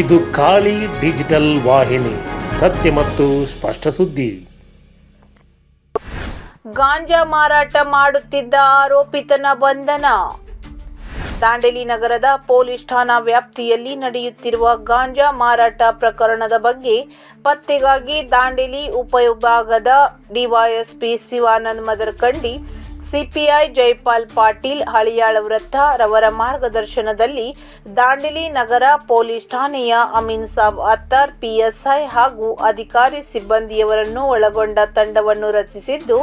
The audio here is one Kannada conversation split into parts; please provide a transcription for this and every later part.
ಇದು ಖಾಲಿ ಡಿಜಿಟಲ್ ವಾಹಿನಿ, ಸತ್ಯ ಮತ್ತು ಸ್ಪಷ್ಟ ಸುದ್ದಿ. ಗಾಂಜಾ ಮಾರಾಟ ಮಾಡುತ್ತಿದ್ದ ಆರೋಪಿತನ ಬಂಧನ. ದಾಂಡೇಲಿ ನಗರದ ಪೊಲೀಸ್ ಠಾಣಾ ವ್ಯಾಪ್ತಿಯಲ್ಲಿ ನಡೆಯುತ್ತಿರುವ ಗಾಂಜಾ ಮಾರಾಟ ಪ್ರಕರಣದ ಬಗ್ಗೆ ಪತ್ತೆಗಾಗಿ ದಾಂಡೇಲಿ ಉಪವಿಭಾಗದ ಡಿವೈಎಸ್ಪಿ ಶಿವಾನಂದ್ ಮದರ್ಕಂಡಿ ಸಿಪಿಐ ಜೈಪಾಲ್ ಪಾಟೀಲ್ ಹಳಿಯಾಳ ವೃತ್ತ ರವರ ಮಾರ್ಗದರ್ಶನದಲ್ಲಿ ದಾಂಡೇಲಿ ನಗರ ಪೊಲೀಸ್ ಠಾಣೆಯ ಅಮೀನ್ ಸಾಬ್ ಅತ್ತಾರ್, ಪಿಎಸ್ಐ ಹಾಗೂ ಅಧಿಕಾರಿ ಸಿಬ್ಬಂದಿಯವರನ್ನು ಒಳಗೊಂಡ ತಂಡವನ್ನು ರಚಿಸಿದ್ದು,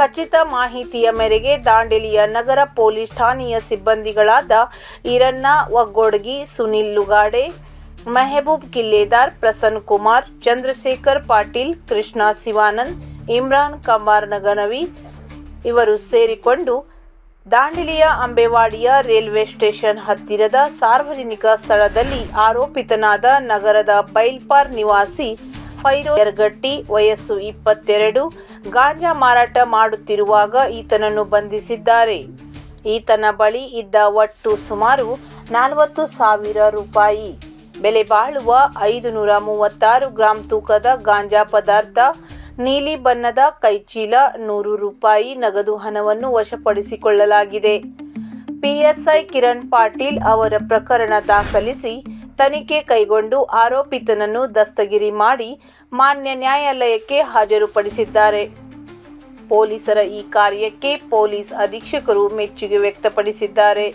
ಖಚಿತ ಮಾಹಿತಿಯ ಮೇರೆಗೆ ದಾಂಡೇಲಿಯ ನಗರ ಪೊಲೀಸ್ ಠಾಣೆಯ ಸಿಬ್ಬಂದಿಗಳಾದ ಈರಣ್ಣ ಒಗ್ಗೋಡ್ಗಿ, ಸುನಿಲ್ ಲುಗಾಡೆ, ಮೆಹಬೂಬ್ ಕಿಲ್ಲೇದಾರ್, ಪ್ರಸನ್ನ ಕುಮಾರ್, ಚಂದ್ರಶೇಖರ್ ಪಾಟೀಲ್, ಕೃಷ್ಣ ಶಿವಾನಂದ್, ಇಮ್ರಾನ್ ಕಮಾರ್ ನಗನವಿ ಇವರು ಸೇರಿಕೊಂಡು ದಾಂಡಿಲಿಯ ಅಂಬೇವಾಡಿಯ ರೈಲ್ವೆ ಸ್ಟೇಷನ್ ಹತ್ತಿರದ ಸಾರ್ವಜನಿಕ ಸ್ಥಳದಲ್ಲಿ ಆರೋಪಿತನಾದ ನಗರದ ಬೈಲ್ಪಾರ್ ನಿವಾಸಿ ಫೈರೋ ಯರ್ಗಟ್ಟಿ ವಯಸ್ಸು ಇಪ್ಪತ್ತೆರಡು, ಗಾಂಜಾ ಮಾರಾಟ ಮಾಡುತ್ತಿರುವಾಗ ಈತನನ್ನು ಬಂಧಿಸಿದ್ದಾರೆ. ಈತನ ಬಳಿ ಇದ್ದ ಒಟ್ಟು ಸುಮಾರು ನಲವತ್ತು ಸಾವಿರ ರೂಪಾಯಿ. ಬೆಲೆ ಬಾಳುವ ಐದು ನೂರ ಮೂವತ್ತಾರು ಗ್ರಾಂ ತೂಕದ ಗಾಂಜಾ ಪದಾರ್ಥ ನೀಲಿ ಬಣ್ಣದ ಕೈಚೀಲ ನೂರು ರೂಪಾಯಿ ನಗದು ಹಣವನ್ನು ವಶಪಡಿಸಿಕೊಳ್ಳಲಾಗಿದೆ. ಪಿಎಸ್ಐ ಕಿರಣ್ ಪಾಟೀಲ್ ಅವರ ಪ್ರಕರಣ ದಾಖಲಿಸಿ ತನಿಖೆ ಕೈಗೊಂಡು ಆರೋಪಿತನನ್ನು ದಸ್ತಗಿರಿ ಮಾಡಿ ಮಾನ್ಯ ನ್ಯಾಯಾಲಯಕ್ಕೆ ಹಾಜರುಪಡಿಸಿದ್ದಾರೆ. ಪೊಲೀಸರ ಈ ಕಾರ್ಯಕ್ಕೆ ಪೊಲೀಸ್ ಅಧೀಕ್ಷಕರು ಮೆಚ್ಚುಗೆ ವ್ಯಕ್ತಪಡಿಸಿದ್ದಾರೆ.